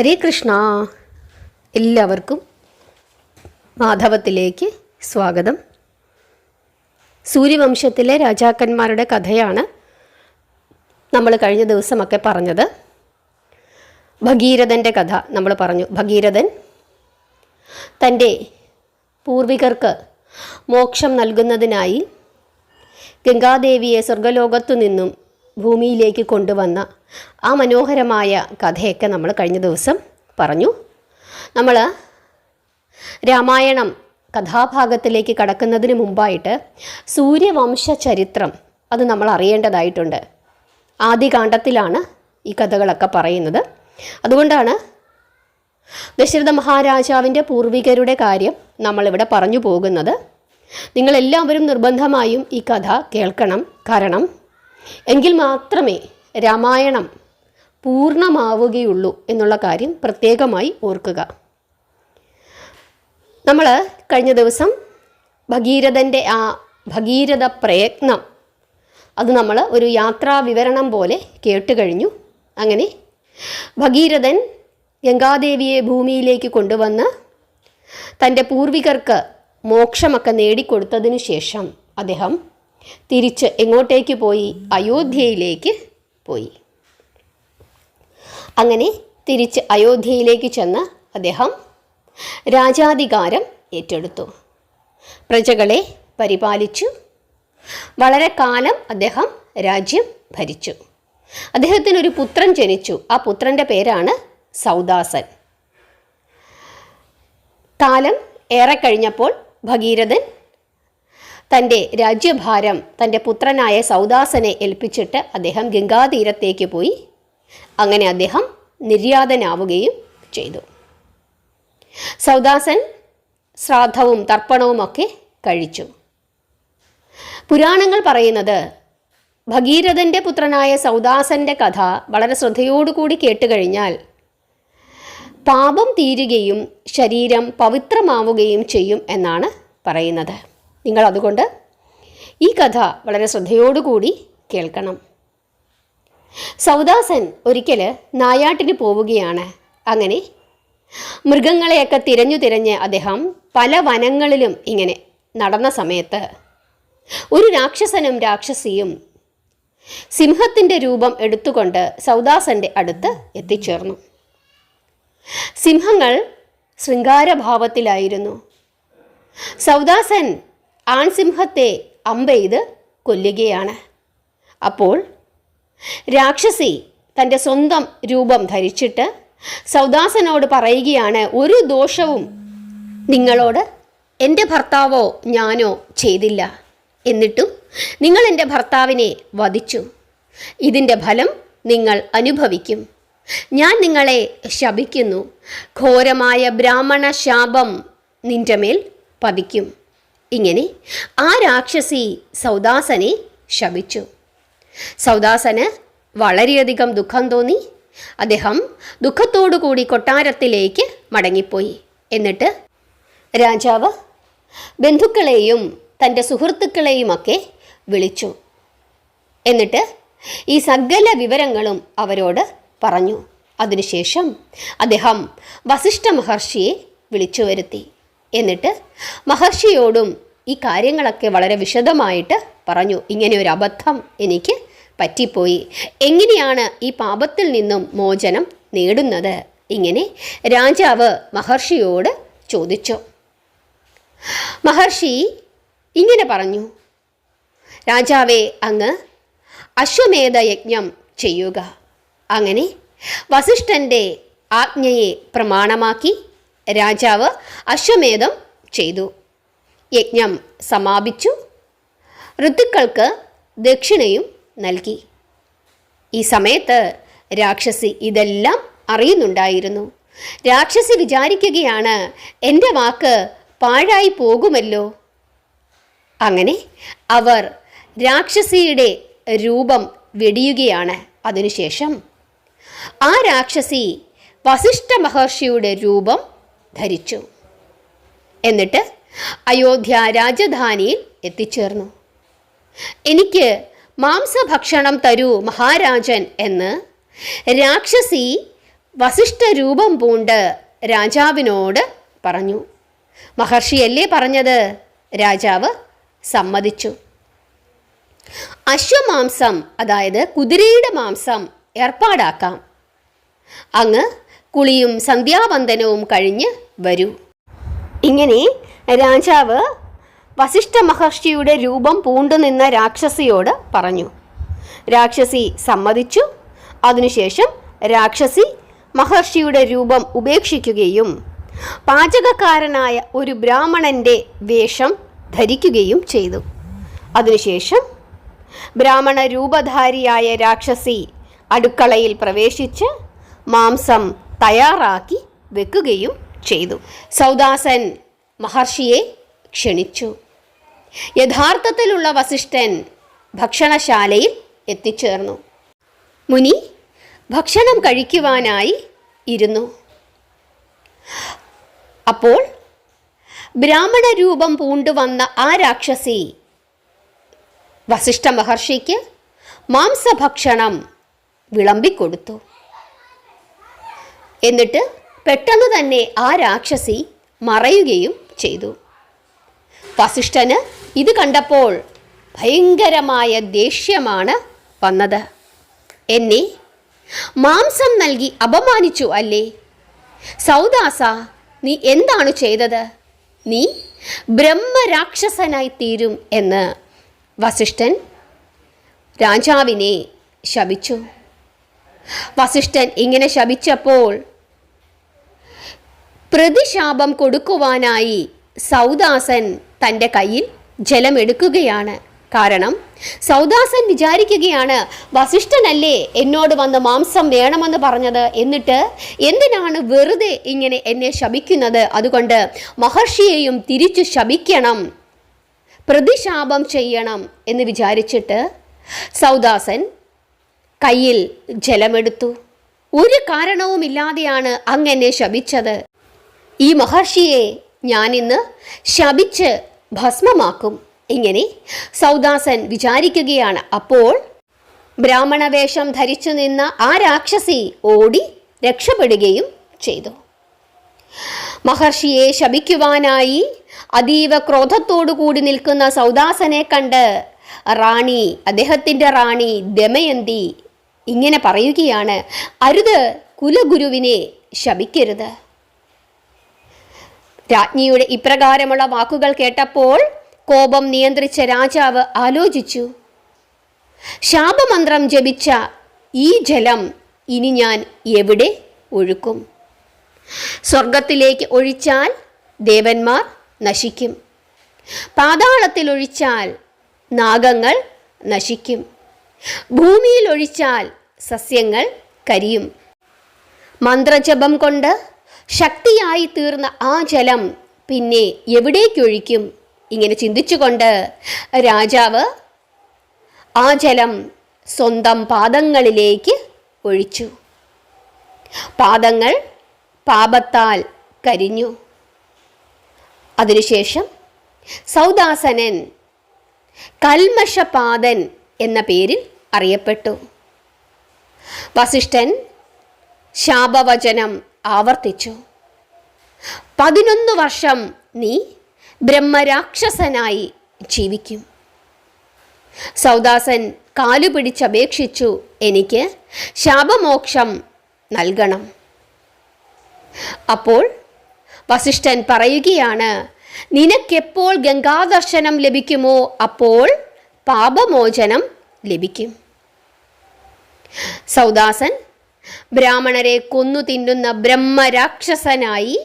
ഹരേ കൃഷ്ണ. എല്ലാവർക്കും മാധവത്തിലേക്ക് സ്വാഗതം. സൂര്യവംശത്തിലെ രാജാക്കന്മാരുടെ കഥയാണ് നമ്മൾ കഴിഞ്ഞ ദിവസമൊക്കെ പറഞ്ഞത്. ഭഗീരഥന്റെ കഥ നമ്മൾ പറഞ്ഞു. ഭഗീരഥൻ തന്റെ പൂർവികർക്ക് മോക്ഷം നൽകുന്നതിനായി ഗംഗാദേവിയെ സ്വർഗലോകത്തു നിന്നും ഭൂമിയിലേക്ക് കൊണ്ടുവന്ന ആ മനോഹരമായ കഥയൊക്കെ നമ്മൾ കഴിഞ്ഞ ദിവസം പറഞ്ഞു. നമ്മൾ രാമായണം കഥാഭാഗത്തിലേക്ക് കടക്കുന്നതിന് മുമ്പായിട്ട് സൂര്യവംശ ചരിത്രം അത് നമ്മൾ അറിയേണ്ടതായിട്ടുണ്ട്. ആദ്യകാണ്ഡത്തിലാണ് ഈ കഥകളൊക്കെ പറയുന്നത്. അതുകൊണ്ടാണ് ദശരഥ മഹാരാജാവിന്റെ പൂർവികരുടെ കാര്യം നമ്മളിവിടെ പറഞ്ഞു പോകുന്നത്. നിങ്ങളെല്ലാവരും നിർബന്ധമായും ഈ കഥ കേൾക്കണം. കാരണം എങ്കിൽ മാത്രമേ രാമായണം പൂർണമാവുകയുള്ളൂ എന്നുള്ള കാര്യം പ്രത്യേകമായി ഓർക്കുക. നമ്മൾ കഴിഞ്ഞ ദിവസം ഭഗീരഥന്റെ ആ ഭഗീരഥ പ്രയത്നം അത് നമ്മൾ ഒരു യാത്രാ വിവരണം പോലെ കേട്ട് കഴിഞ്ഞു. അങ്ങനെ ഭഗീരഥൻ ഗംഗാദേവിയെ ഭൂമിയിലേക്ക് കൊണ്ടുവന്ന് തന്റെ പൂർവികർക്ക് മോക്ഷമൊക്കെ നേടിക്കൊടുത്തതിനു ശേഷം അദ്ദേഹം തിരിച്ച് എങ്ങോട്ടേക്ക് പോയി? അയോധ്യയിലേക്ക് പോയി. അങ്ങനെ തിരിച്ച് അയോധ്യയിലേക്ക് ചെന്ന് അദ്ദേഹം രാജാധികാരം ഏറ്റെടുത്തു. പ്രജകളെ പരിപാലിച്ചു. വളരെ കാലം അദ്ദേഹം രാജ്യം ഭരിച്ചു. അദ്ദേഹത്തിനൊരു പുത്രൻ ജനിച്ചു. ആ പുത്രന്റെ പേരാണ് സൗദാസൻ. കാലം ഏറെ കഴിഞ്ഞപ്പോൾ ഭഗീരഥൻ തന്റെ രാജ്യഭാരം തന്റെ പുത്രനായ സൗദാസനെ ഏൽപ്പിച്ചിട്ട് അദ്ദേഹം ഗംഗാതീരത്തേക്ക് പോയി. അങ്ങനെ അദ്ദേഹം നിര്യാതനാവുകയും ചെയ്തു. സൗദാസൻ ശ്രാദ്ധവും തർപ്പണവുമൊക്കെ കഴിച്ചു. പുരാണങ്ങൾ പറയുന്നത് ഭഗീരഥന്റെ പുത്രനായ സൗദാസന്റെ കഥ വളരെ ശ്രദ്ധയോടുകൂടി കേട്ടുകഴിഞ്ഞാൽ പാപം തീരുകയും ശരീരം പവിത്രമാവുകയും ചെയ്യും എന്നാണ് പറയുന്നത്. നിങ്ങൾ അതുകൊണ്ട് ഈ കഥ വളരെ ശ്രദ്ധയോടുകൂടി കേൾക്കണം. സൗദാസൻ ഒരിക്കൽ നായാട്ടിന് പോവുകയാണ്. അങ്ങനെ മൃഗങ്ങളെയൊക്കെ തിരഞ്ഞു തിരഞ്ഞ് അദ്ദേഹം പല വനങ്ങളിലും ഇങ്ങനെ നടന്ന സമയത്ത് ഒരു രാക്ഷസനും രാക്ഷസിയും സിംഹത്തിന്റെ രൂപം എടുത്തുകൊണ്ട് സൗദാസന്റെ അടുത്ത് എത്തിച്ചേർന്നു. സിംഹങ്ങൾ ശൃംഗാരഭാവത്തിലായിരുന്നു. സൗദാസൻ ആൺസിംഹത്തെ അമ്പെയ്ത് കൊല്ലുകയാണ്. അപ്പോൾ രാക്ഷസി തന്റെ സ്വന്തം രൂപം ധരിച്ചിട്ട് സൗദാസനോട് പറയുകയാണ് ഒരു ദോഷവും നിങ്ങളോട് എന്റെ ഭർത്താവോ ഞാനോ ചെയ്തില്ല എന്നിട്ടും നിങ്ങൾ എന്റെ ഭർത്താവിനെ വധിച്ചു. ഇതിന്റെ ഫലം നിങ്ങൾ അനുഭവിക്കും. ഞാൻ നിങ്ങളെ ശപിക്കുന്നു. ഘോരമായ ബ്രാഹ്മണ ശാപം നിന്റെ മേൽ പതിക്കും. ഇങ്ങനെ ആ രാക്ഷസി സൗദാസനെ ശപിച്ചു. സൗദാസന് വളരെയധികം ദുഃഖം തോന്നി. അദ്ദേഹം ദുഃഖത്തോടു കൂടി കൊട്ടാരത്തിലേക്ക് മടങ്ങിപ്പോയി. എന്നിട്ട് രാജാവ് ബന്ധുക്കളെയും തന്റെ സുഹൃത്തുക്കളെയുമൊക്കെ വിളിച്ചു. എന്നിട്ട് ഈ സകല വിവരങ്ങളും അവരോട് പറഞ്ഞു. അതിനുശേഷം അദ്ദേഹം വസിഷ്ഠ മഹർഷിയെ വിളിച്ചു വരുത്തി. എന്നിട്ട് മഹർഷിയോടും ഈ കാര്യങ്ങളൊക്കെ വളരെ വിശദമായിട്ട് പറഞ്ഞു. ഇങ്ങനെ ഒരു അബദ്ധം എനിക്ക് പറ്റിപ്പോയി. എങ്ങനെയാണ് ഈ പാപത്തിൽ നിന്നും മോചനം നേടുന്നത്? ഇങ്ങനെ രാജാവ് മഹർഷിയോട് ചോദിച്ചു. മഹർഷി ഇങ്ങനെ പറഞ്ഞു. രാജാവെ അങ്ങ് അശ്വമേധ യജ്ഞം ചെയ്യുക. അങ്ങനെ വസിഷ്ഠന്റെ ആജ്ഞയെ പ്രമാണമാക്കി രാജാവ് അശ്വമേധം ചെയ്തു. യജ്ഞം സമാപിച്ചു. ഋതുക്കൾക്ക് ദക്ഷിണയും നൽകി. ഈ സമയത്ത് രാക്ഷസി ഇതെല്ലാം അറിയുന്നുണ്ടായിരുന്നു. രാക്ഷസി വിചാരിക്കുകയാണ് എന്റെ വാക്ക് പാഴായി പോകുമല്ലോ? അങ്ങനെ അവർ രാക്ഷസിയുടെ രൂപം വെടിയുകയാണ്. അതിനുശേഷം ആ രാക്ഷസി വസിഷ്ഠ മഹർഷിയുടെ രൂപം ധരിച്ചു. എന്നിട്ട് അയോധ്യ രാജധാനിയിൽ എത്തിച്ചേർന്നു. എനിക്ക് മാംസഭക്ഷണം തരൂ മഹാരാജൻ എന്ന് രാക്ഷസി വസിഷ്ഠ രൂപം പൂണ്ട് രാജാവിനോട് പറഞ്ഞു. മഹർഷിയല്ലേ പറഞ്ഞത്? രാജാവ് സമ്മതിച്ചു. അശ്വമാംസം അതായത് കുതിരയുടെ മാംസം ഏർപ്പാടാക്കാം. അങ്ങ് കുളിയും സന്ധ്യാവന്ദനവും കഴിഞ്ഞ് വരൂ. ഇങ്ങനെ രാജാവ് വസിഷ്ഠ മഹർഷിയുടെ രൂപം പൂണ്ടുനിന്ന രാക്ഷസിയോട് പറഞ്ഞു. രാക്ഷസി സമ്മതിച്ചു. അതിനുശേഷം രാക്ഷസി മഹർഷിയുടെ രൂപം ഉപേക്ഷിക്കുകയും പാചകക്കാരനായ ഒരു ബ്രാഹ്മണന്റെ വേഷം ധരിക്കുകയും ചെയ്തു. അതിനുശേഷം ബ്രാഹ്മണ രൂപധാരിയായ രാക്ഷസി അടുക്കളയിൽ പ്രവേശിച്ച് മാംസം തയ്യാറാക്കി വെക്കുകയും ചെയ്തു. സൗദാസൻ മഹർഷിയെ ക്ഷണിച്ചു. യഥാർത്ഥത്തിലുള്ള വസിഷ്ഠൻ ഭക്ഷണശാലയിൽ എത്തിച്ചേർന്നു. മുനി ഭക്ഷണം കഴിക്കുവാനായി ഇരുന്നു. അപ്പോൾ ബ്രാഹ്മണ രൂപം പൂണ്ടുവന്ന ആ രാക്ഷസി വസിഷ്ഠ മഹർഷിക്ക് മാംസഭക്ഷണം വിളമ്പിക്കൊടുത്തു. എന്നിട്ട് പെട്ടെന്ന് തന്നെ ആ രാക്ഷസി മറയുകയും ചെയ്തു. വസിഷ്ഠന് ഇത് കണ്ടപ്പോൾ ഭയങ്കരമായ ദേഷ്യമാണ് വന്നത്. എന്നെ മാംസം നൽകി അപമാനിച്ചു അല്ലേ? സൗദാസ നീ എന്താണ് ചെയ്തത്? നീ ബ്രഹ്മരാക്ഷസനായി തീരും എന്ന് വസിഷ്ഠൻ രാജാവിനെ ശപിച്ചു. വസിഷ്ഠൻ ഇങ്ങനെ ശപിച്ചപ്പോൾ പ്രതിശാപം കൊടുക്കുവാനായി സൗദാസൻ തന്റെ കയ്യിൽ ജലമെടുക്കുകയാണ്. കാരണം സൗദാസൻ വിചാരിക്കുകയാണ് വസിഷ്ഠനല്ലേ എന്നോട് വന്ന് മാംസം വേണമെന്ന് പറഞ്ഞത്? എന്നിട്ട് എന്തിനാണ് വെറുതെ ഇങ്ങനെ എന്നെ ശപിക്കുന്നത്? അതുകൊണ്ട് മഹർഷിയെയും തിരിച്ചു ശപിക്കണം. പ്രതിശാപം ചെയ്യണം. എന്ന് വിചാരിച്ചിട്ട് സൗദാസൻ കയ്യിൽ ജലമെടുത്തു. ഒരു കാരണവുമില്ലാതെയാണ് അങ്ങനെ ശപിച്ചത്. ഈ മഹർഷിയെ ഞാനിന്ന് ശപിച്ച് ഭസ്മമാക്കും. ഇങ്ങനെ സൗദാസൻ വിചാരിക്കുകയാണ്. അപ്പോൾ ബ്രാഹ്മണവേഷം ധരിച്ചു നിന്ന ആ രാക്ഷസി ഓടി രക്ഷപ്പെടുകയും ചെയ്തു. മഹർഷിയെ ശപിക്കുവാനായി അതീവ ക്രോധത്തോടു കൂടി നിൽക്കുന്ന സൗദാസനെ കണ്ട് റാണി അദ്ദേഹത്തിന്റെ റാണി ദമയന്തി ഇങ്ങനെ പറയുകയാണ് അരുത് കുലഗുരുവിനെ ശപിക്കരുത്. രാജ്ഞിയുടെ ഇപ്രകാരമുള്ള വാക്കുകൾ കേട്ടപ്പോൾ കോപം നിയന്ത്രിച്ച രാജാവ് ആലോചിച്ചു. ശാപമന്ത്രം ജപിച്ച ഈ ജലം ഇനി ഞാൻ എവിടെ ഒഴുക്കും? സ്വർഗത്തിലേക്ക് ഒഴിച്ചാൽ ദേവന്മാർ നശിക്കും. പാതാളത്തിൽ ഒഴിച്ചാൽ നാഗങ്ങൾ നശിക്കും. ഭൂമിയിൽ ഒഴിച്ചാൽ സസ്യങ്ങൾ കരിയും. മന്ത്രജപം കൊണ്ട് ശക്തിയായി തീർന്ന ആ ജലം പിന്നെ എവിടേക്കൊഴിക്കും ഇങ്ങനെ ചിന്തിച്ചുകൊണ്ട് രാജാവ് ആ ജലം സ്വന്തം പാദങ്ങളിലേക്ക് ഒഴിച്ചു. പാദങ്ങൾ പാപത്താൽ കരിഞ്ഞു. അതിനുശേഷം സൗദാസനൻ കൽമഷപാദൻ എന്ന പേരിൽ അറിയപ്പെട്ടു. വസിഷ്ഠൻ ശാപവചനം ആവർത്തിച്ചു. പതിനൊന്ന് വർഷം നീ ബ്രഹ്മരാക്ഷസനായി ജീവിക്കും. സൗദാസൻ കാലു പിടിച്ചപേക്ഷിച്ചു എനിക്ക് ശാപമോക്ഷം നൽകണം. അപ്പോൾ വസിഷ്ഠൻ പറയുകയാണ് നിനക്കെപ്പോൾ ഗംഗാദർശനം ലഭിക്കുമോ? അപ്പോൾ പാപമോചനം ലഭിക്കും. സൗദാസൻ ബ്രാഹ്മണരെ കൊന്നു തിന്നുന്ന ബ്രഹ്മരാക്ഷസനായി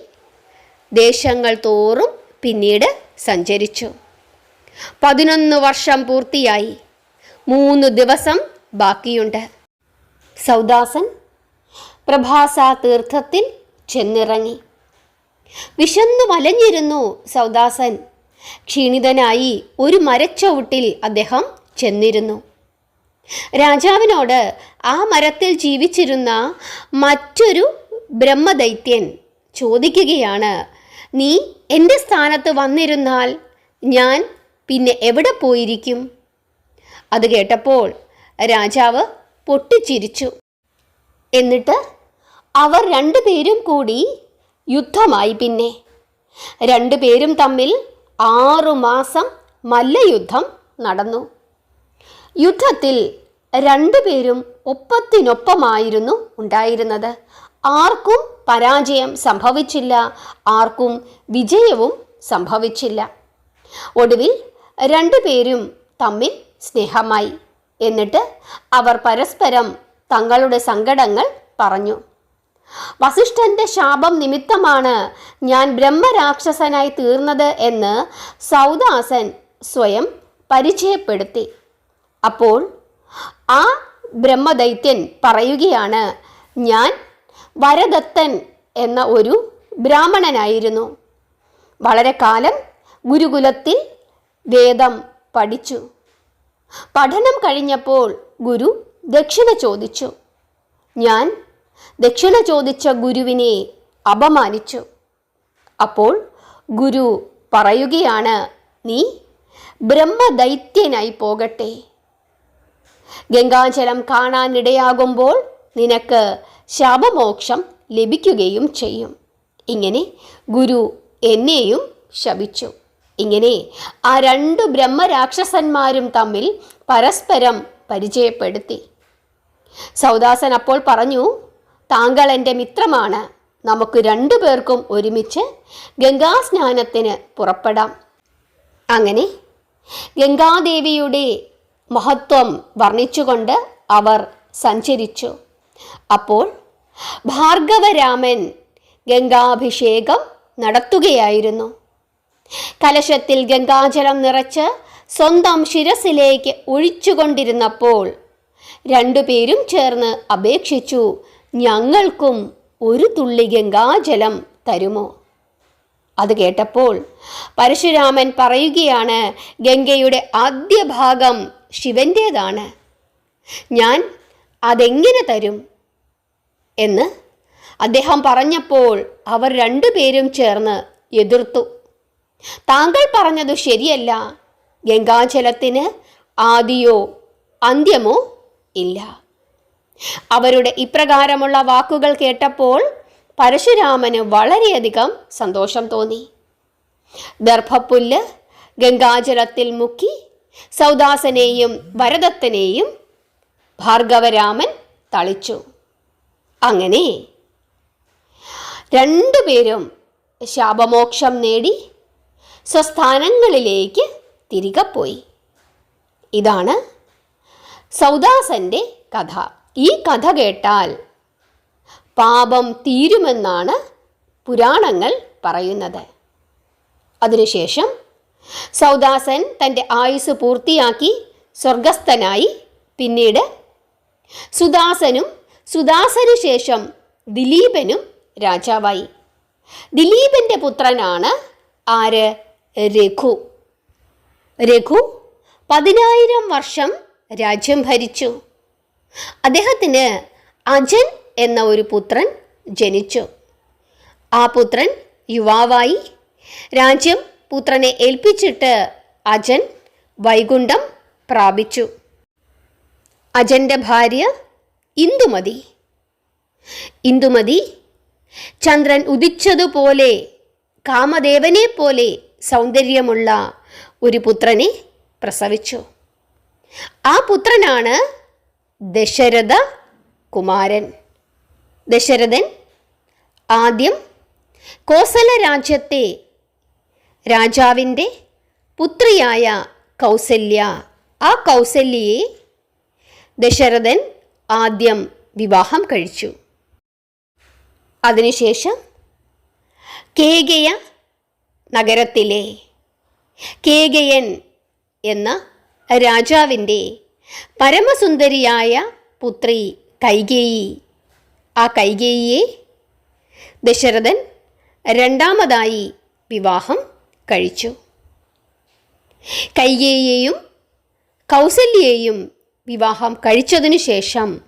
ദേശങ്ങൾ തോറും പിന്നീട് സഞ്ചരിച്ചു. പതിനൊന്ന് വർഷം പൂർത്തിയായി. മൂന്ന് ദിവസം ബാക്കിയുണ്ട്. സൗദാസൻ പ്രഭാസ തീർത്ഥത്തിൽ ചെന്നിറങ്ങി. വിശന്നു വലഞ്ഞിരുന്നു സൗദാസൻ. ക്ഷീണിതനായി ഒരു മരച്ചവിട്ടിൽ അദ്ദേഹം ചെന്നിരുന്നു. രാജാവിനോട് ആ മരത്തിൽ ജീവിച്ചിരുന്ന മറ്റൊരു ബ്രഹ്മദൈത്യൻ ചോദിക്കുകയാണ് നീ എന്റെ സ്ഥാനത്ത് വന്നിരുന്നാൽ ഞാൻ പിന്നെ എവിടെ പോയിരിക്കും? അത് കേട്ടപ്പോൾ രാജാവ് പൊട്ടിച്ചിരിച്ചു. എന്നിട്ട് അവർ രണ്ടുപേരും കൂടി യുദ്ധമായി പിന്നെ. രണ്ടുപേരും തമ്മിൽ ആറുമാസം മല്ലയുദ്ധം നടന്നു. യുദ്ധത്തിൽ രണ്ടുപേരും ഒപ്പത്തിനൊപ്പമായിരുന്നു ഉണ്ടായിരുന്നത്. ആർക്കും പരാജയം സംഭവിച്ചില്ല. ആർക്കും വിജയവും സംഭവിച്ചില്ല. ഒടുവിൽ രണ്ടുപേരും തമ്മിൽ സ്നേഹമായി. എന്നിട്ട് അവർ പരസ്പരം തങ്ങളുടെ സങ്കടങ്ങൾ പറഞ്ഞു. വസിഷ്ഠന്റെ ശാപം നിമിത്തമാണ് ഞാൻ ബ്രഹ്മരാക്ഷസനായി തീർന്നത് എന്ന് സൗദാസൻ സ്വയം പരിചയപ്പെടുത്തി. അപ്പോൾ ആ ബ്രഹ്മദൈത്യൻ പറയുകയാണ് ഞാൻ വരദത്തൻ എന്ന ഒരു ബ്രാഹ്മണനായിരുന്നു. വളരെ കാലം ഗുരുകുലത്തിൽ വേദം പഠിച്ചു. പഠനം കഴിഞ്ഞപ്പോൾ ഗുരു ദക്ഷിണ ചോദിച്ചു. ഞാൻ ദക്ഷിണ ചോദിച്ച ഗുരുവിനെ അപമാനിച്ചു. അപ്പോൾ ഗുരു പറയുകയാണ് നീ ബ്രഹ്മദൈത്യനായി പോകട്ടെ. ഗംഗാജലം കാണാനിടയാകുമ്പോൾ നിനക്ക് ശാപമോക്ഷം ലഭിക്കുകയും ചെയ്യും. ഇങ്ങനെ ഗുരു എന്നെയും ശപിച്ചു. ഇങ്ങനെ ആ രണ്ട് ബ്രഹ്മരാക്ഷസന്മാരും തമ്മിൽ പരസ്പരം പരിചയപ്പെടുത്തി. സൗദാസൻ അപ്പോൾ പറഞ്ഞു താങ്കൾ എന്റെ മിത്രമാണ്. നമുക്ക് രണ്ടു പേർക്കും ഒരുമിച്ച് ഗംഗാസ്നാനത്തിന് പുറപ്പെടാം. അങ്ങനെ ഗംഗാദേവിയുടെ മഹത്വം വർണിച്ചുകൊണ്ട് അവർ സഞ്ചരിച്ചു. അപ്പോൾ ഭാർഗവരാമൻ ഗംഗാഭിഷേകം നടത്തുകയായിരുന്നു. കലശത്തിൽ ഗംഗാജലം നിറച്ച് സ്വന്തം ശിരസിലേക്ക് ഒഴിച്ചുകൊണ്ടിരുന്നപ്പോൾ രണ്ടുപേരും ചേർന്ന് അപേക്ഷിച്ചു ഞങ്ങൾക്കും ഒരു തുള്ളി ഗംഗാജലം തരുമോ? അത് കേട്ടപ്പോൾ പരശുരാമൻ പറയുകയാണ് ഗംഗയുടെ ആദ്യ ഭാഗം ശിവന്റേതാണ് ഞാൻ അതെങ്ങനെ തരും? എന്ന് അദ്ദേഹം പറഞ്ഞപ്പോൾ അവർ രണ്ടുപേരും ചേർന്ന് എതിർത്തു. താങ്കൾ പറഞ്ഞത് ശരിയല്ല. ഗംഗാജലത്തിന് ആദിയോ അന്ത്യമോ ഇല്ല. അവരുടെ ഇപ്രകാരമുള്ള വാക്കുകൾ കേട്ടപ്പോൾ പരശുരാമന് വളരെയധികം സന്തോഷം തോന്നി. ദർഭപ്പുല്ല് ഗംഗാജലത്തിൽ മുക്കി സൗദാസനെയും വരദത്തനെയും ഭാർഗവരാമൻ തളിച്ചു. അങ്ങനെ രണ്ടുപേരും ശാപമോക്ഷം നേടി സ്വസ്ഥാനങ്ങളിലേക്ക് തിരികെ പോയി. ഇതാണ് സൗദാസന്റെ കഥ. ഈ കഥ കേട്ടാൽ പാപം തീരുമെന്നാണ് പുരാണങ്ങൾ പറയുന്നത്. അതിനുശേഷം സൗദാസൻ തന്റെ ആയുസ് പൂർത്തിയാക്കി സ്വർഗസ്ഥനായി പിന്നീട് സുദാസനും സുദാസനു ശേഷം ദിലീപനും രാജാവായി. ദിലീപന്റെ പുത്രനാണ് ആര്? രഘു. രഘു പതിനായിരം വർഷം രാജ്യം ഭരിച്ചു. അദ്ദേഹത്തിന് അജൻ എന്ന ഒരു പുത്രൻ ജനിച്ചു. ആ പുത്രൻ യുവാവായി രാജ്യം പുത്രനെ ഏൽപ്പിച്ചിട്ട് അജൻ വൈകുണ്ഠം പ്രാപിച്ചു. അജന്റെ ഭാര്യ ഇന്ദുമതി. ഇന്ദുമതി ചന്ദ്രൻ ഉദിച്ചതുപോലെ കാമദേവനെ പോലെ സൗന്ദര്യമുള്ള ഒരു പുത്രനെ പ്രസവിച്ചു. ആ പുത്രനാണ് ദശരഥ കുമാരൻ. ദശരഥൻ ആദ്യം കോസല രാജ്യത്തെ രാജാവിന്റെ പുത്രിയായ കൗസല്യ ആ കൗസല്യയെ ദശരഥൻ ആദ്യം വിവാഹം കഴിച്ചു. അതിനുശേഷം കേകയ നഗരത്തിലെ കേകയൻ എന്ന രാജാവിന്റെ പരമസുന്ദരിയായ പുത്രി കൈകേയി ആ കൈകേയിയെ ദശരഥൻ രണ്ടാമതായി വിവാഹം കഴിച്ചു. കൈകേയിയെയും കൗസല്യയെയും വിവാഹം കഴിച്ചതിനു ശേഷം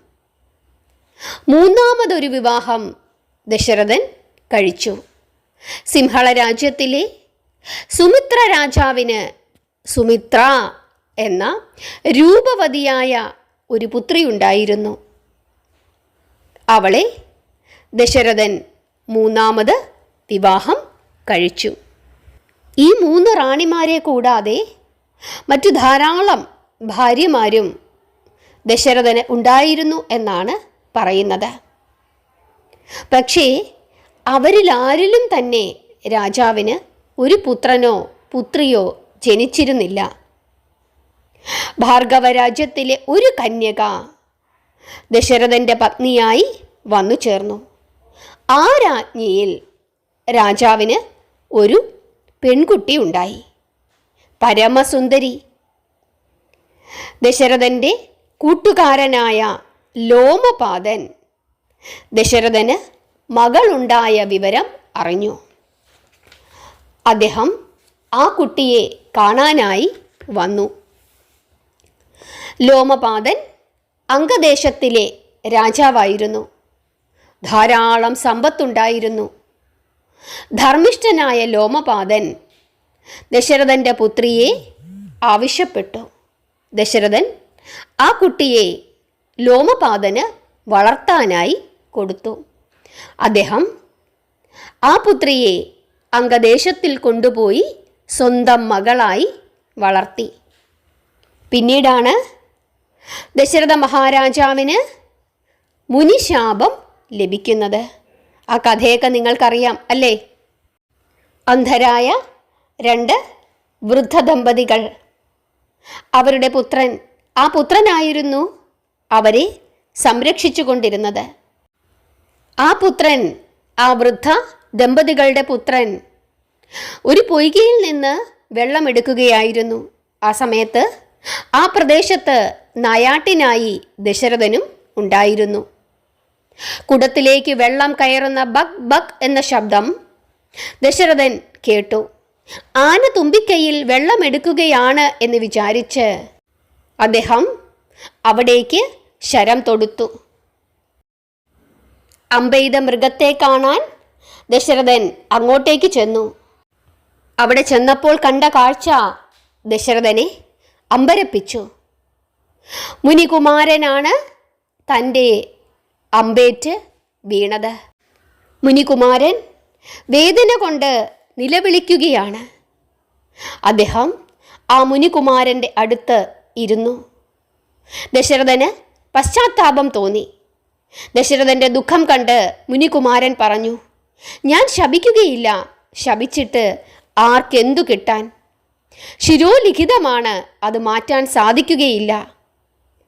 മൂന്നാമതൊരു വിവാഹം ദശരഥൻ കഴിച്ചു. സിംഹള രാജ്യത്തിലെ സുമിത്ര രാജാവിന് സുമിത്ര എന്ന രൂപവതിയായ ഒരു പുത്രി ഉണ്ടായിരുന്നു. അവളെ ദശരഥൻ മൂന്നാമത് വിവാഹം കഴിച്ചു. ഈ മൂന്ന് റാണിമാരെ കൂടാതെ മറ്റു ധാരാളം ഭാര്യമാരും ദശരഥന് ഉണ്ടായിരുന്നു എന്നാണ് പറയുന്നത്. പക്ഷേ അവരിലാരിലും തന്നെ രാജാവിന് ഒരു പുത്രനോ പുത്രിയോ ജനിച്ചിരുന്നില്ല. ഭാർഗവ രാജ്യത്തിലെ ഒരു കന്യക ദശരഥന്റെ പത്നിയായി വന്നു ചേർന്നു. ആ രാജ്ഞിയിൽ രാജാവിന് ഒരു പെൺകുട്ടി ഉണ്ടായി. പരമസുന്ദരി. ദശരഥന്റെ കൂട്ടുകാരനായ ലോമപാദൻ. ദശരഥന് മകളുണ്ടായ വിവരം അറിഞ്ഞു. അദ്ദേഹം ആ കുട്ടിയെ കാണാനായി വന്നു. ലോമപാദൻ അംഗദേശത്തിലെ രാജാവായിരുന്നു. ധാരാളം സമ്പത്തുണ്ടായിരുന്നു. ധർമ്മിഷ്ഠനായ ലോമപാദൻ ദശരഥന്റെ പുത്രിയെ ആവശ്യപ്പെട്ടു. ദശരഥൻ ആ കുട്ടിയെ ലോമപാദന് വളർത്താനായി കൊടുത്തു. അദ്ദേഹം ആ പുത്രിയെ അംഗദേശത്തിൽ കൊണ്ടുപോയി സ്വന്തം മകളായി വളർത്തി. പിന്നീടാണ് ദശരഥ മഹാരാജാവിന് മുനിശാപം ലഭിക്കുന്നത്. ആ കഥയൊക്കെ നിങ്ങൾക്കറിയാം അല്ലേ? അന്ധരായ രണ്ട് വൃദ്ധ ദമ്പതികൾ അവരുടെ പുത്രൻ ആ പുത്രനായിരുന്നു അവരെ സംരക്ഷിച്ചു കൊണ്ടിരുന്നത് ആ പുത്രൻ ആ വൃദ്ധ ദമ്പതികളുടെ പുത്രൻ ഒരു പൊയ്കയിൽ നിന്ന് വെള്ളമെടുക്കുകയായിരുന്നു. ആ സമയത്ത് ആ പ്രദേശത്ത് നായാട്ടിനായി ദശരഥനും ഉണ്ടായിരുന്നു. കുടത്തിലേക്ക് വെള്ളം കയറുന്ന ബക് ബക് എന്ന ശബ്ദം ദശരഥൻ കേട്ടു. ആന തുമ്പിക്കൈയിൽ വെള്ളമെടുക്കുകയാണ് എന്ന് വിചാരിച്ച് അദ്ദേഹം അവിടേക്ക് ശരം തൊടുത്തു. അമ്പെയ്ത മൃഗത്തെ കാണാൻ ദശരഥൻ അങ്ങോട്ടേക്ക് ചെന്നു. അവിടെ ചെന്നപ്പോൾ കണ്ട കാഴ്ച ദശരഥനെ അമ്പരപ്പിച്ചു. മുനികുമാരനാണ് തന്റെ അമ്പേറ്റ് വീണത്. മുനികുമാരൻ വേദന കൊണ്ട് നിലവിളിക്കുകയാണ്. അദ്ദേഹം ആ മുനികുമാരന്റെ അടുത്ത് ഇരുന്നു. ദശരഥന് പശ്ചാത്താപം തോന്നി. ദശരഥന്റെ ദുഃഖം കണ്ട് മുനികുമാരൻ പറഞ്ഞു ഞാൻ ശപിക്കുകയില്ല. ശപിച്ചിട്ട് ആർക്കെന്തു കിട്ടാൻ? ശിരോലിഖിതമാണ്. അത് മാറ്റാൻ സാധിക്കുകയില്ല.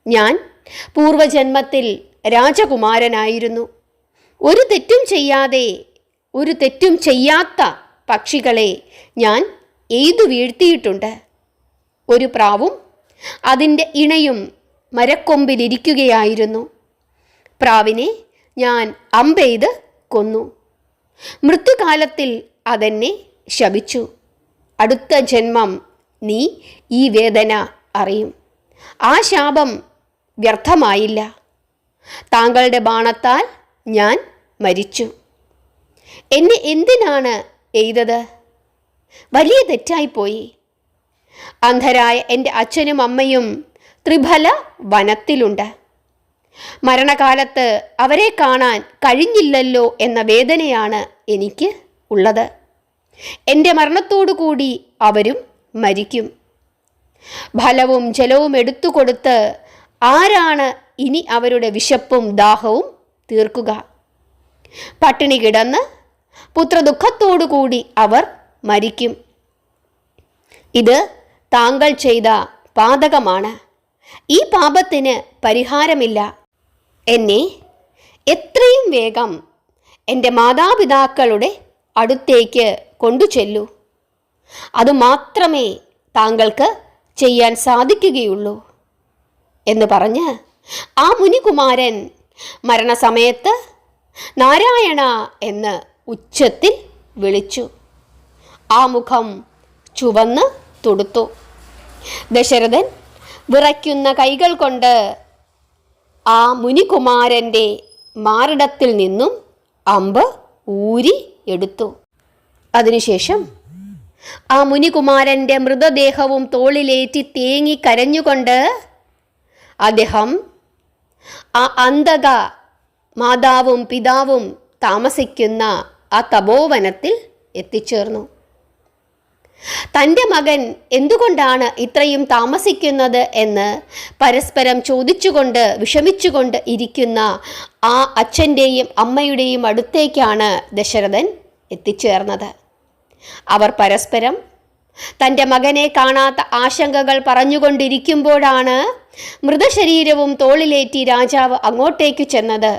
ഞാൻ പൂർവജന്മത്തിൽ രാജകുമാരനായിരുന്നു. ഒരു തെറ്റും ചെയ്യാതെ ഒരു തെറ്റും ചെയ്യാത്ത പക്ഷികളെ ഞാൻ എയ്തു വീഴ്ത്തിയിട്ടുണ്ട്. ഒരു പ്രാവും അതിന്റെ ഇണയും മരക്കൊമ്പിലിരിക്കുകയായിരുന്നു. പ്രാവിനെ ഞാൻ അമ്പെയ്ത് കൊന്നു. മൃത്യുകാലത്തിൽ അതെന്നെ ശപിച്ചു. അടുത്ത ജന്മം നീ ഈ വേദന അറിയും. ആ ശാപം വ്യർത്ഥമായില്ല. താങ്കളുടെ ബാണത്താൽ ഞാൻ മരിച്ചു. എന്നെ എന്തിനാണ് എയ്തത്? വലിയ തെറ്റായിപ്പോയി. അന്ധരായ എന്റെ അച്ഛനും അമ്മയും ത്രിഫല വനത്തിലുണ്ട്. മരണകാലത്ത് അവരെ കാണാൻ കഴിഞ്ഞില്ലല്ലോ എന്ന വേദനയാണ് എനിക്ക് ഉള്ളത്. എന്റെ കൂടി അവരും മരിക്കും. ഫലവും ജലവും എടുത്തു കൊടുത്ത് ആരാണ് ഇനി അവരുടെ വിശപ്പും ദാഹവും തീർക്കുക? പട്ടിണി കിടന്ന് പുത്രദുഃഖത്തോടു കൂടി അവർ മരിക്കും. ഇത് താങ്കൾ ചെയ്ത പാതകമാണ്. ഈ പാപത്തിന് പരിഹാരമില്ല. എന്നെ എത്രയും വേഗം എന്റെ മാതാപിതാക്കളുടെ അടുത്തേക്ക് കൊണ്ടുചെല്ലൂ. അതുമാത്രമേ താങ്കൾക്ക് ചെയ്യാൻ സാധിക്കുകയുള്ളൂ എന്ന് പറഞ്ഞ് ആ മുനികുമാരൻ മരണസമയത്ത് നാരായണ എന്ന് ഉച്ചത്തിൽ വിളിച്ചു. ആ മുഖം ചുവന്ന് തുടുത്തു. ദശരഥൻ വിറയ്ക്കുന്ന കൈകൾ കൊണ്ട് ആ മുനികുമാരന്റെ മാറിടത്തിൽ നിന്നും അമ്പ് ഊരി എടുത്തു. അതിനുശേഷം ആ മുനികുമാരന്റെ മൃതദേഹവും തോളിലേറ്റി തേങ്ങി കരഞ്ഞുകൊണ്ട് അദ്ദേഹം ആ അന്ധക മാതാവും പിതാവും താമസിക്കുന്ന ആ തപോവനത്തിൽ എത്തിച്ചേർന്നു. തന്റെ മകൻ എന്തുകൊണ്ടാണ് ഇത്രയും താമസിക്കുന്നത് എന്ന് പരസ്പരം ചോദിച്ചുകൊണ്ട് വിഷമിച്ചുകൊണ്ട് ഇരിക്കുന്ന ആ അച്ഛന്റെയും അമ്മയുടെയും അടുത്തേക്കാണ് ദശരഥൻ എത്തിച്ചേർന്നത്. അവർ പരസ്പരം തന്റെ മകനെ കാണാത്ത ആശങ്കകൾ പറഞ്ഞുകൊണ്ടിരിക്കുമ്പോഴാണ് മൃതശരീരവും തോളിലേറ്റി രാജാവ് അങ്ങോട്ടേക്ക് ചെന്നത്.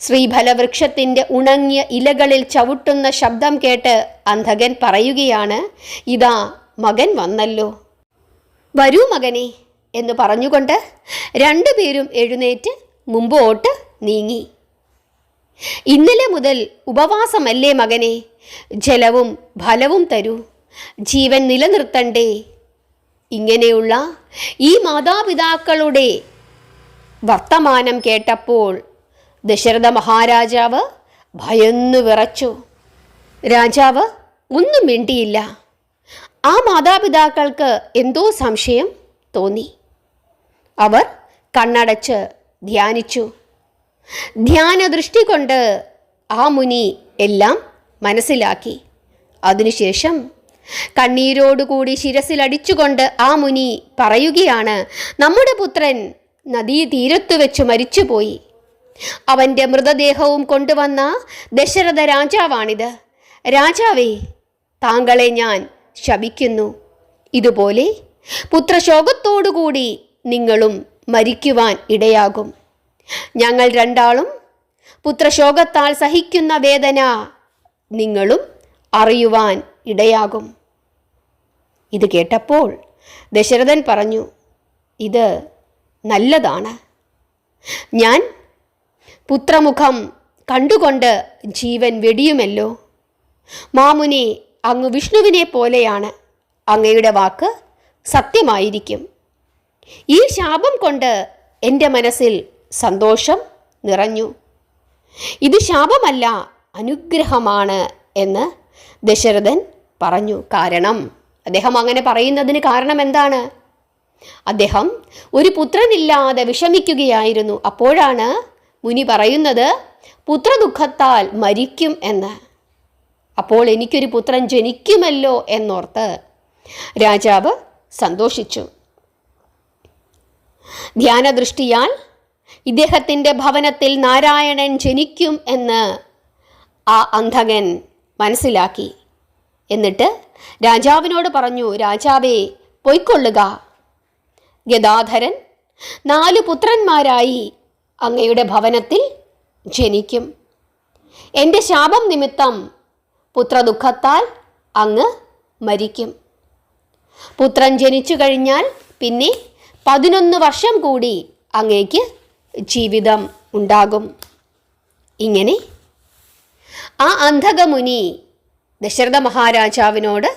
ശ്രീഫലവൃക്ഷത്തിന്റെ ഉണങ്ങിയ ഇലകളിൽ ചവിട്ടുന്ന ശബ്ദം കേട്ട് അന്ധകൻ പറയുകയാണ് ഇതാ മകൻ വന്നല്ലോ. വരൂ മകനെ എന്ന് പറഞ്ഞുകൊണ്ട് രണ്ടുപേരും എഴുന്നേറ്റ് മുമ്പോട്ട് നീങ്ങി. ഇന്നലെ മുതൽ ഉപവാസമല്ലേ മകനെ ജലവും ഫലവും തരൂ ജീവൻ നിലനിർത്തണ്ടേ. ഇങ്ങനെയുള്ള ഈ മാതാപിതാക്കളുടെ വർത്തമാനം കേട്ടപ്പോൾ ദശരഥ മഹാരാജാവ് ഭയന്നു വിറച്ചു. രാജാവ് ഒന്നും മിണ്ടിയില്ല. ആ മാതാപിതാക്കൾക്ക് എന്തോ സംശയം തോന്നി. അവർ കണ്ണടച്ച് ധ്യാനിച്ചു. ധ്യാനദൃഷ്ടി കൊണ്ട് ആ മുനി എല്ലാം മനസ്സിലാക്കി. അതിനുശേഷം കണ്ണീരോടുകൂടി ശിരസിലടിച്ചുകൊണ്ട് ആ മുനി പറയുകയാണ് നമ്മുടെ പുത്രൻ നദീതീരത്തു വെച്ച് മരിച്ചുപോയി. അവന്റെ മൃതദേഹവും കൊണ്ടുവന്ന ദശരഥ രാജാവാണിത്. രാജാവേ താങ്കളെ ഞാൻ ശപിക്കുന്നു. ഇതുപോലെ പുത്രശോകത്തോടുകൂടി നിങ്ങളും മരിക്കുവാൻ ഇടയാകും. ഞങ്ങൾ രണ്ടാളും പുത്രശോകത്താൽ സഹിക്കുന്ന വേദന നിങ്ങളും അറിയുവാൻ ഇടയാകും. ഇത് കേട്ടപ്പോൾ ദശരഥൻ പറഞ്ഞു ഇത് നല്ലതാണ്. ഞാൻ പുത്രമുഖം കണ്ടുകൊണ്ട് ജീവൻ വെടിയുമല്ലോ. മാമുനി അങ്ങ് വിഷ്ണുവിനെ പോലെയാണ്. അങ്ങയുടെ വാക്ക് സത്യമായിരിക്കും. ഈ ശാപം കൊണ്ട് എന്റെ മനസ്സിൽ സന്തോഷം നിറഞ്ഞു. ഇത് ശാപമല്ല അനുഗ്രഹമാണ് എന്ന് ദശരഥൻ പറഞ്ഞു. കാരണം അദ്ദേഹം അങ്ങനെ പറയുന്നതിന് കാരണം എന്താണ്? അദ്ദേഹം ഒരു പുത്രനില്ലാതെ വിഷമിക്കുകയായിരുന്നു. അപ്പോഴാണ് മുനി പറയുന്നത് പുത്രദുഃഖത്താൽ മരിക്കും എന്ന്. അപ്പോൾ എനിക്കൊരു പുത്രൻ ജനിക്കുമല്ലോ എന്നോർത്ത് രാജാവ് സന്തോഷിച്ചു. ധ്യാനദൃഷ്ടിയാൽ ഇദ്ദേഹത്തിന്റെ ഭവനത്തിൽ നാരായണൻ ജനിക്കും എന്ന് ആ അന്ധകൻ മനസ്സിലാക്കി. എന്നിട്ട് രാജാവിനോട് പറഞ്ഞു രാജാവേ പൊയ്ക്കൊള്ളുക. ഗദാധരൻ നാലു പുത്രന്മാരായി അങ്ങയുടെ ഭവനത്തിൽ ജനിക്കും. എന്റെ ശാപം നിമിത്തം പുത്രദുഃഖത്താൽ അങ്ങ് മരിക്കും. പുത്രൻ ജനിച്ചു കഴിഞ്ഞാൽ പിന്നെ പതിനൊന്ന് വർഷം കൂടി അങ്ങേക്ക് ജീവിതം ഉണ്ടാകും. ഇങ്ങനെ ആ അന്ധകമുനി ദശരഥ മഹാരാജാവിനോട്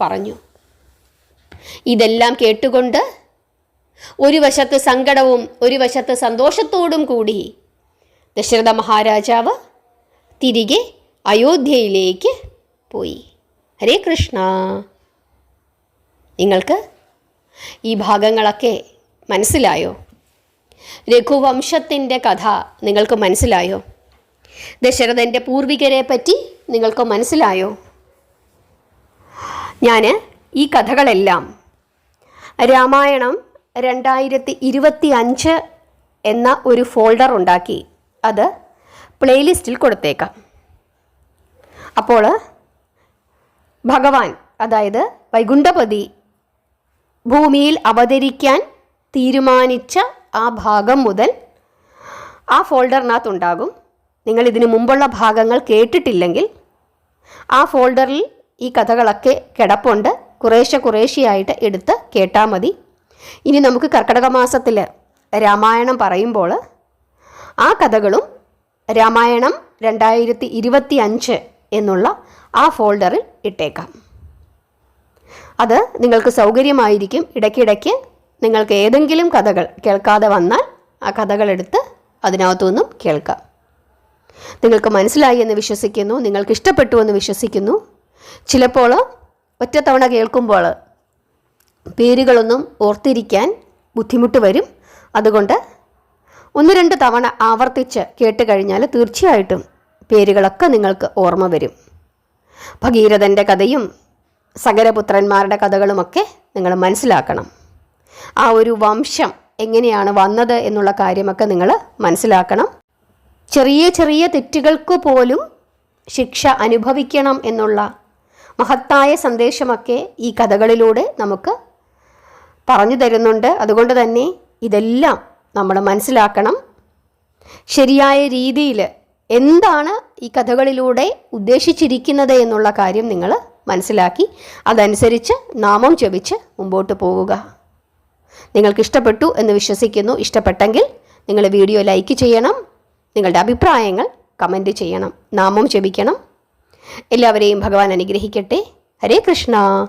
പറഞ്ഞു. ഇതെല്ലാം കേട്ടുകൊണ്ട് ഒരു വശത്ത് സങ്കടവും ഒരു വശത്ത് സന്തോഷത്തോടും കൂടി. ദശരഥ മഹാരാജാവ് തിരികെ അയോധ്യയിലേക്ക് പോയി. ഹരേ കൃഷ്ണ. നിങ്ങൾക്ക് ഈ ഭാഗങ്ങളൊക്കെ മനസ്സിലായോ? രഘുവംശത്തിന്റെ കഥ നിങ്ങൾക്ക് മനസ്സിലായോ? ദശരഥന്റെ പൂർവികരെ പറ്റി നിങ്ങൾക്ക് മനസ്സിലായോ? ഞാൻ ഈ കഥകളെല്ലാം രാമായണം രണ്ടായിരത്തി ഇരുപത്തി അഞ്ച് എന്ന ഒരു ഫോൾഡർ ഉണ്ടാക്കി. അത് പ്ലേലിസ്റ്റിൽ കൊടുത്തേക്കാം. അപ്പോൾ ഭഗവാൻ അതായത് വൈകുണ്ഠപതി ഭൂമിയിൽ അവതരിക്കാൻ തീരുമാനിച്ച ആ ഭാഗം മുതൽ ആ ഫോൾഡറിനകത്തുണ്ടാകും. നിങ്ങൾ ഇതിനു മുമ്പുള്ള ഭാഗങ്ങൾ കേട്ടിട്ടില്ലെങ്കിൽ ആ ഫോൾഡറിൽ ഈ കഥകളൊക്കെ കിടപ്പുണ്ട്. കുറേശ്ശെ കുറേശ്ശെയായിട്ട് എടുത്ത് കേട്ടാൽ മതി. ഇനി നമുക്ക് കർക്കടക മാസത്തിൽ രാമായണം പറയുമ്പോൾ ആ കഥകളും രാമായണം രണ്ടായിരത്തി ഇരുപത്തി അഞ്ച് എന്നുള്ള ആ ഫോൾഡറിൽ ഇട്ടേക്കാം. അത് നിങ്ങൾക്ക് സൗകര്യമായിരിക്കും. ഇടയ്ക്കിടയ്ക്ക് നിങ്ങൾക്ക് ഏതെങ്കിലും കഥകൾ കേൾക്കാതെ വന്നാൽ ആ കഥകളെടുത്ത് അതിനകത്തുനിന്നും കേൾക്കാം. നിങ്ങൾക്ക് മനസ്സിലായി എന്ന് വിശ്വസിക്കുന്നു നിങ്ങൾക്ക് ഇഷ്ടപ്പെട്ടു എന്ന് വിശ്വസിക്കുന്നു. ചിലപ്പോൾ ഒറ്റത്തവണ കേൾക്കുമ്പോൾ പേരുകളൊന്നും ഓർത്തിരിക്കാൻ ബുദ്ധിമുട്ട് വരും. അതുകൊണ്ട് ഒന്ന് രണ്ട് തവണ ആവർത്തിച്ച് കേട്ട് കഴിഞ്ഞാൽ തീർച്ചയായിട്ടും പേരുകളൊക്കെ നിങ്ങൾക്ക് ഓർമ്മ വരും. ഭഗീരഥന്റെ കഥയും സകരപുത്രന്മാരുടെ കഥകളുമൊക്കെ നിങ്ങൾ മനസ്സിലാക്കണം. ആ ഒരു വംശം എങ്ങനെയാണ് വന്നത് എന്നുള്ള കാര്യമൊക്കെ നിങ്ങൾ മനസ്സിലാക്കണം. ചെറിയ ചെറിയ തെറ്റുകൾക്ക് പോലും ശിക്ഷ അനുഭവിക്കണം എന്നുള്ള മഹത്തായ സന്ദേശമൊക്കെ ഈ കഥകളിലൂടെ നമുക്ക് പറഞ്ഞു തരുന്നുണ്ട്. അതുകൊണ്ട് തന്നെ ഇതെല്ലാം നമ്മൾ മനസ്സിലാക്കണം. ശരിയായ രീതിയിൽ എന്താണ് ഈ കഥകളിലൂടെ ഉദ്ദേശിച്ചിരിക്കുന്നത് എന്നുള്ള കാര്യം നിങ്ങൾ മനസ്സിലാക്കി അതനുസരിച്ച് നാമം ജപിച്ച് മുമ്പോട്ട് പോവുക. നിങ്ങൾക്ക് ഇഷ്ടപ്പെട്ടു എന്ന് വിശ്വസിക്കുന്നു. ഇഷ്ടപ്പെട്ടെങ്കിൽ നിങ്ങൾ വീഡിയോ ലൈക്ക് ചെയ്യണം. നിങ്ങളുടെ അഭിപ്രായങ്ങൾ കമന്റ് ചെയ്യണം. നാമം ജപിക്കണം. എല്ലാവരെയും ഭഗവാൻ അനുഗ്രഹിക്കട്ടെ. ഹരേ കൃഷ്ണ.